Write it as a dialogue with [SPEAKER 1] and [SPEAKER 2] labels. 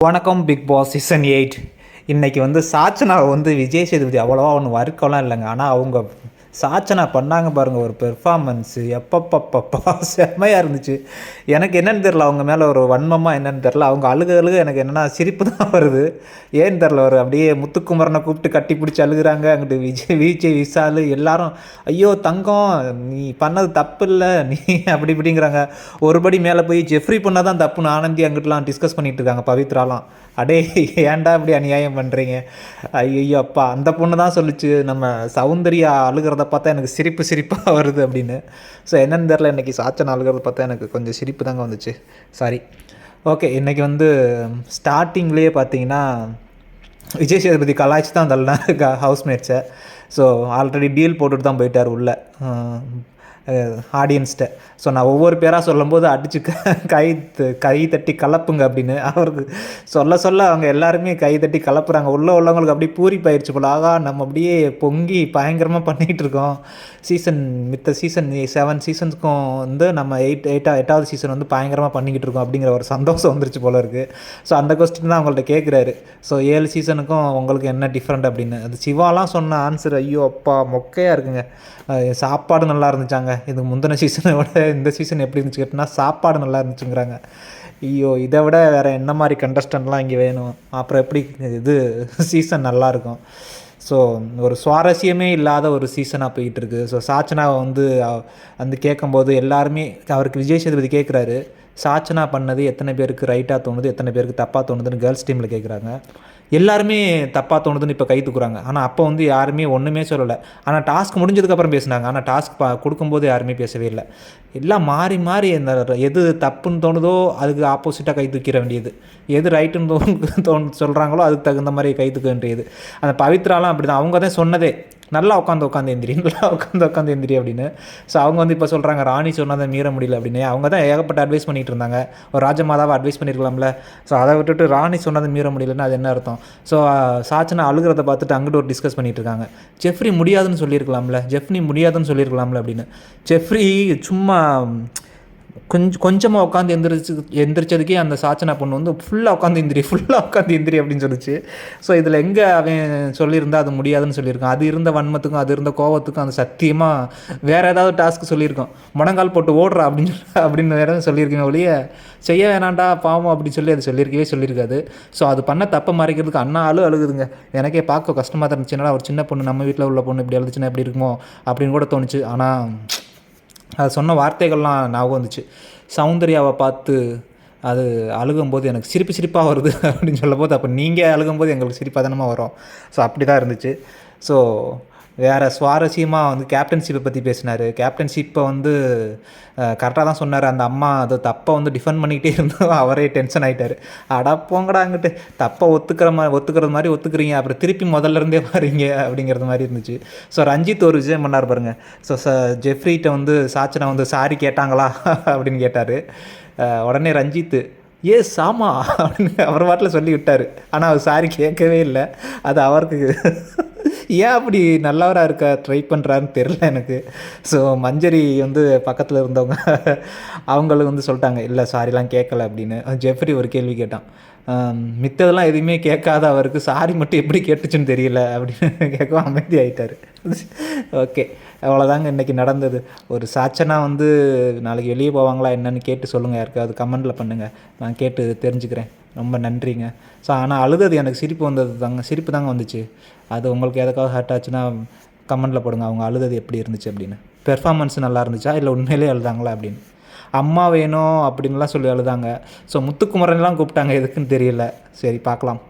[SPEAKER 1] வணக்கம் big Boss season eight இன்றைக்கி வந்து சாச்சனாவை வந்து விஜய் சேதுபதி அவ்வளோவா ஒன்று வறுக்கலாம் இல்லைங்க. ஆனால் அவங்க சாச்சனா பண்ணாங்க பாருங்கள் ஒரு பெர்ஃபார்மன்ஸு எப்பப்பப்பப்பா செம்மையாக இருந்துச்சு. எனக்கு என்னென்னு தெரில அவங்க மேலே ஒரு வன்மமாக என்னன்னு தெரில அவங்க அழுக அழுக எனக்கு என்னென்னா சிரிப்பு தான் வருது. ஏன்னு தெரில ஒரு அப்படியே முத்துக்குமரனை கூப்பிட்டு கட்டி பிடிச்சி அழுகுறாங்க. அங்கிட்டு விஜய் விஜய் விசால் எல்லாரும் ஐயோ தங்கம் நீ பண்ணது தப்பு இல்லை நீ அப்படி இப்படிங்கிறாங்க. ஒருபடி மேலே போய் ஜெஃப்ரி பண்ணால் தான் தப்புன்னு ஆனந்தி அங்கிட்டலாம் டிஸ்கஸ் பண்ணிட்டு இருக்காங்க பவித்ராலாம். அடே ஏன்டா இப்படி அநியாயம் பண்ணுறீங்க ஐயோ அப்பா அந்த பொண்ணு தான் சொல்லுச்சு. நம்ம சௌந்தர்யா அழுகிறத பார்த்தா எனக்கு சிரிப்பு சிரிப்பாக வருது அப்படின்னு. ஸோ என்னென்னு தெரில இன்றைக்கி சாச்சன் அழுகிறத பார்த்தா எனக்கு கொஞ்சம் சிரிப்பு தாங்க வந்துச்சு. சாரி ஓகே இன்றைக்கி வந்து ஸ்டார்டிங்லேயே பார்த்தீங்கன்னா விஜய் சேதுபதி கலாய்ச்சி தான் தள்ளினார் ஹவுஸ்மேட்ஸை ஸோ ஆல்ரெடி டீல் போட்டுட்டு தான் போயிட்டார் உள்ளே. ஆடியன்ஸ்கிட்ட ஸோ நான் ஒவ்வொரு பேராக சொல்லும்போது அடித்து கை த- கை தட்டி கலப்புங்க அப்படின்னு அவருக்கு சொல்ல சொல்ல அவங்க எல்லாருமே கை தட்டி கலப்புறாங்க. உள்ளே உள்ளவங்களுக்கு அப்படியே பூரி பயிற்சி போல். ஆகா நம்ம அப்படியே பொங்கி பயங்கரமாக பண்ணிகிட்டு இருக்கோம் சீசன் மித்த சீசன் செவன் சீசன்ஸ்க்கும் வந்து நம்ம எயிட் எயிட்டா எட்டாவது சீசன் வந்து பயங்கரமாக பண்ணிக்கிட்டு இருக்கோம் அப்படிங்கிற ஒரு சந்தோஷம் வந்துருச்சு போல இருக்குது ஸோ அந்த கொஸ்டின் தான் அவங்கள்ட்ட கேட்குறாரு ஸோ ஏழு சீசனுக்கும் உங்களுக்கு என்ன டிஃப்ரெண்ட் அப்படின்னு. அது சிவாலாம் சொன்ன ஆன்சர் ஐயோ அப்பா மொக்கையாக இருக்குங்க. சாப்பாடு நல்லா இருந்துச்சாங்க. இது முந்தின சீசனை விட இந்த சீசன் எப்படி இருந்துச்சு கேட்டினா சாப்பாடு நல்லா இருந்துச்சுங்கிறாங்க. ஐயோ இதை விட வேறு என்ன மாதிரி கண்டஸ்டன்ட்லாம் இங்கே வேணும்? அப்புறம் எப்படி இது சீசன் நல்லாயிருக்கும் ஸோ ஒரு சுவாரஸ்யமே இல்லாத ஒரு சீசனாக போயிட்டு இருக்கு ஸோ சாச்சனாவை வந்து வந்து கேட்கும்போது எல்லாருமே அவருக்கு விஜய் சேதுபதி கேட்குறாரு. சாச்சனா பண்ணது எத்தனை பேருக்கு ரைட்டாக தோணுது எத்தனை பேருக்கு தப்பாக தோணுதுன்னு கேர்ள்ஸ் டீமில் கேட்குறாங்க. எல்லாருமே தப்பாக தோணுதுன்னு இப்போ கை தூக்குறாங்க. ஆனால் அப்போ வந்து யாருமே ஒன்றுமே சொல்லலை. ஆனால் டாஸ்க் முடிஞ்சதுக்கப்புறம் பேசுனாங்க. ஆனால் டாஸ்க் பா கொடுக்கும்போது யாருமே பேசவே இல்லை. எல்லாம் மாறி மாறி இந்த எது தப்புன்னு தோணுதோ அதுக்கு ஆப்போசிட்டாக கை தூக்கிற வேண்டியது. எது ரைட்டுன்னு தோணு தோணு சொல்கிறாங்களோ அதுக்கு தகுந்த மாதிரி கை தூக்க வேண்டியது. அந்த பவித்ராலாம் அப்படி தான் அவங்க தான் சொன்னதே. நல்லா உட்காந்து உட்காந்து எந்திரி நல்லா உட்காந்து உட்காந்து எந்திரி அப்படின்னு. ஸோ அவங்க வந்து இப்போ சொல்கிறாங்க ராணி சொன்னதை மீற முடியல அப்படின்னு. அவங்க தான் ஏகப்பட்ட அட்வைஸ் பண்ணிகிட்டு இருந்தாங்க. ஒரு ராஜமாதாவை அட்வைஸ் பண்ணியிருக்கலாம்ல ஸோ அதை விட்டுட்டு ராணி சொன்னதை மீற முடியலன்னு அது என்ன அர்த்தம்? ஸோ சாச்சனா அழுகிறத பார்த்துட்டு அங்கிட்டு ஒரு டிஸ்கஸ் பண்ணிட்டு இருக்காங்க. ஜெஃப்ரி முடியாதுன்னு சொல்லியிருக்கலாம்ல. ஜெஃப்னி முடியாதுன்னு சொல்லியிருக்கலாம்ல அப்படின்னு. ஜெஃப்ரி சும்மா கொஞ்சம் கொஞ்சமாக உட்காந்து எந்திரிச்சு எந்திரிச்சதுக்கே அந்த சாச்சனா பொண்ணு வந்து ஃபுல்லாக உட்காந்து எந்திரி ஃபுல்லாக உட்காந்து எந்திரி அப்படின்னு சொல்லிச்சு. ஸோ இதில் எங்கே அவன் சொல்லியிருந்தா அது முடியாதுன்னு சொல்லியிருக்கான். அது இருந்த வன்மத்துக்கும் அது இருந்த கோவத்துக்கும் அந்த சத்தியமாக வேறு ஏதாவது டாஸ்க் சொல்லியிருக்கோம் முடங்கால் போட்டு ஓடுறா அப்படின்னு சொல்லி அப்படின்னு வேறு சொல்லியிருக்கேன் ஒழிய செய்ய வேணாண்டா பாவம் அப்படின்னு சொல்லி அது சொல்லியிருக்கவே சொல்லியிருக்காது. ஸோ அது பண்ண தப்பை மறைக்கிறதுக்கு அண்ணா ஆளு அழுகுதுங்க. எனக்கே பார்க்க கஷ்டமாக தான் இருந்துச்சு. என்னடா ஒரு சின்ன பொண்ணு நம்ம வீட்டில் உள்ள பொண்ணு இப்படி அழுதுச்சுன்னா எப்படி இருக்குமோ அப்படின்னு கூட தோணுச்சு. ஆனால் அது சொன்ன வார்த்தைகள்லாம் ஞாபகம் வந்துச்சு. சௌந்தர்யாவை பார்த்து அது அழுகும்போது எனக்கு சிரிப்பு சிரிப்பாக வருது அப்படின்னு சொல்லும்போது அப்போ நீங்கள் அழுகும்போது எங்களுக்கு சிரிப்பாக தானமாக வரும். ஸோ அப்படி தான் இருந்துச்சு. ஸோ வேறு சுவாரஸ்யமாக வந்து கேப்டன்ஷிப்பை பற்றி பேசினார். கேப்டன்ஷிப்பை வந்து கரெக்டாக தான் சொன்னார். அந்த அம்மா அது தப்பை வந்து டிஃபெண்ட் பண்ணிக்கிட்டே இருந்தோம் அவரே டென்ஷன் ஆகிட்டார் அடா போங்கடா அங்கிட்டு. தப்பை ஒத்துக்கிற மாதிரி ஒத்துக்கிறது மாதிரி ஒத்துக்கிறீங்க. அப்புறம் திருப்பி முதல்ல இருந்தே வரீங்க அப்படிங்கிறது மாதிரி இருந்துச்சு. ஸோ ரஞ்சித் ஒரு விஷயம் பண்ணார் பாருங்கள் ஸோ ச ஜெஃப்ரிகிட்ட வந்து சாச்சனா வந்து சாரி கேட்டாங்களா? அப்படின்னு கேட்டார். உடனே ரஞ்சித்து ஏ சாமா அப்படின்னு அவர் பாட்டில் சொல்லி விட்டார். ஆனால் அவர் சாரி கேட்கவே இல்லை. அது அவருக்கு ஏன் அப்படி நல்லவராக இருக்க ட்ரை பண்ணுறாருன்னு தெரில எனக்கு. ஸோ மஞ்சரி வந்து பக்கத்தில் இருந்தவங்க அவங்களுக்கு வந்து சொல்லிட்டாங்க இல்லை சாரிலாம் கேட்கல அப்படின்னு. ஜெஃப்ரி ஒரு கேள்வி கேட்டான். மித்ததெல்லாம் எதுவுமே கேட்காத அவருக்கு சாரி மட்டும் எப்படி கேட்டுச்சுன்னு தெரியல அப்படின்னு. கேட்கவும் அமைதி ஆயிட்டாரு ஓகே அவ்வளோதாங்க இன்றைக்கி நடந்தது. ஒரு சாச்சனா வந்து நாளைக்கு வெளியே போவாங்களா என்னன்னு கேட்டு சொல்லுங்கள் யாருக்காவது கமெண்டில் பண்ணுங்கள் நான் கேட்டு தெரிஞ்சுக்கிறேன். ரொம்ப நன்றிங்க. ஸோ ஆனால் அழுதது எனக்கு சிரிப்பு வந்தது தாங்க சிரிப்பு தாங்க வந்துச்சு. அது உங்களுக்கு எதுக்காவது ஹர்ட் ஆச்சுன்னா கமெண்டில் போடுங்க. அவங்க அழுதது எப்படி இருந்துச்சு அப்படின்னு. பெர்ஃபார்மன்ஸ் நல்லா இருந்துச்சா? இல்லை உண்மையிலே அழுதாங்களா அப்படின்னு. அம்மா வேணும் அப்படின்லாம் சொல்லி அழுதாங்க. ஸோ முத்துக்குமரன்லாம் கூப்பிட்டாங்க. எதுக்குன்னு தெரியல. சரி பார்க்கலாம்.